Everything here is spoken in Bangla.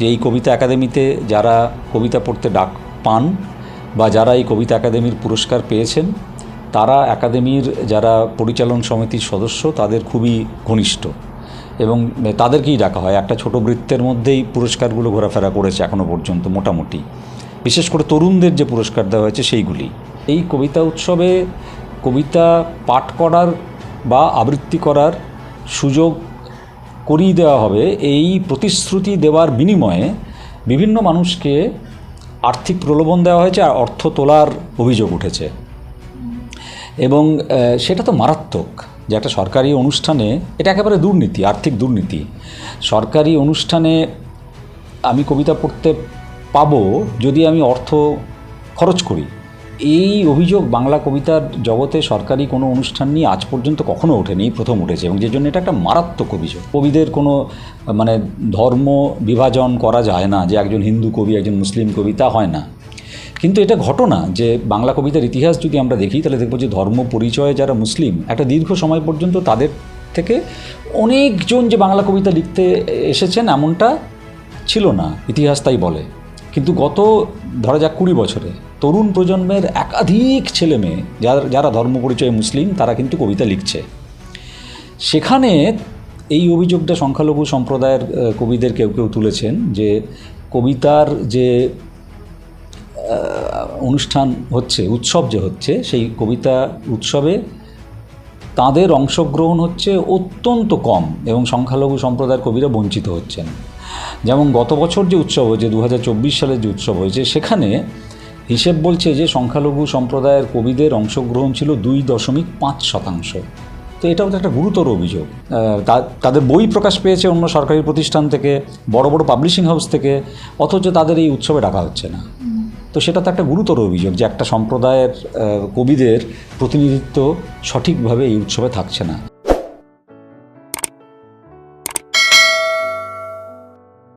যে এই কবিতা একাডেমিতে যারা কবিতা পড়তে ডাক পান বা যারা এই কবিতা একাডেমির পুরস্কার পেয়েছেন, তারা একাডেমির যারা পরিচালন সমিতির সদস্য, তাদের খুবই ঘনিষ্ঠ এবং তাদেরকেই ডাকা হয়। একটা ছোট বৃত্তের মধ্যেই পুরস্কারগুলো ঘোরাফেরা করেছে এখনও পর্যন্ত মোটামুটি। বিশেষ করে তরুণদের যে পুরস্কার দেওয়া হয়েছে সেইগুলি। এই কবিতা উৎসবে কবিতা পাঠ করার বা আবৃত্তি করার সুযোগ করিয়ে দেওয়া হবে, এই প্রতিশ্রুতি দেওয়ার বিনিময়ে বিভিন্ন মানুষকে আর্থিক প্রলোভন দেওয়া হয়েছে আর অর্থ তোলার অভিযোগ উঠেছে। এবং সেটা তো মারাত্মক যে একটা সরকারি অনুষ্ঠানে, এটা একেবারে দুর্নীতি, আর্থিক দুর্নীতি। সরকারি অনুষ্ঠানে আমি কবিতা পড়তে পাবো যদি আমি অর্থ খরচ করি। এই অভিযোগ বাংলা কবিতার জগতে সরকারি কোনো অনুষ্ঠান নিয়ে আজ পর্যন্ত কখনো ওঠেনি প্রথম উঠেছে এবং যে জন্য এটা একটা মারাত্মক অভিযোগ। কবিদের কোনো মানে ধর্ম বিভাজন করা যায় না যে একজন হিন্দু কবি, একজন মুসলিম কবি, তা হয় না। কিন্তু এটা ঘটনা যে বাংলা কবিতার ইতিহাস যদি আমরা দেখি, তাহলে দেখব যে ধর্ম পরিচয়ে যারা মুসলিম, একটা দীর্ঘ সময় পর্যন্ত তাদের থেকে অনেকজন যে বাংলা কবিতা লিখতে এসেছেন এমনটা ছিল না, ইতিহাস তাই বলে। কিন্তু গত, ধরা যাক কুড়ি বছরে তরুণ প্রজন্মের একাধিক ছেলে মেয়ে, যারা যারা ধর্ম পরিচয়ে মুসলিম, তারা কিন্তু কবিতা লিখছে। সেখানে এই অভিযোগটা সংখ্যালঘু সম্প্রদায়ের কবিদের কেউ কেউ তুলেছেন যে কবিতার যে অনুষ্ঠান হচ্ছে, উৎসব যে হচ্ছে, সেই কবিতা উৎসবে তাদের অংশগ্রহণ হচ্ছে অত্যন্ত কম এবং সংখ্যালঘু সম্প্রদায়ের কবিরা বঞ্চিত হচ্ছেন। যেমন গত বছর যে উৎসব হয়েছে, দু সালের যে উৎসব হয়েছে, সেখানে হিসেব বলছে যে সংখ্যালঘু সম্প্রদায়ের কবিদের অংশগ্রহণ ছিল দুই দশমিক পাঁচ শতাংশ। তো এটাও তো একটা গুরুতর অভিযোগ। তাদের বই প্রকাশ পেয়েছে অন্য সরকারি প্রতিষ্ঠান থেকে, বড় বড় পাবলিশিং হাউস থেকে, অথচ তাদের এই উৎসবে ডাকা হচ্ছে না। তো সেটা তো একটা গুরুতর অভিযোগ যে একটা সম্প্রদায়ের কবিদের প্রতিনিধিত্ব সঠিকভাবে এই উৎসবে থাকছে না।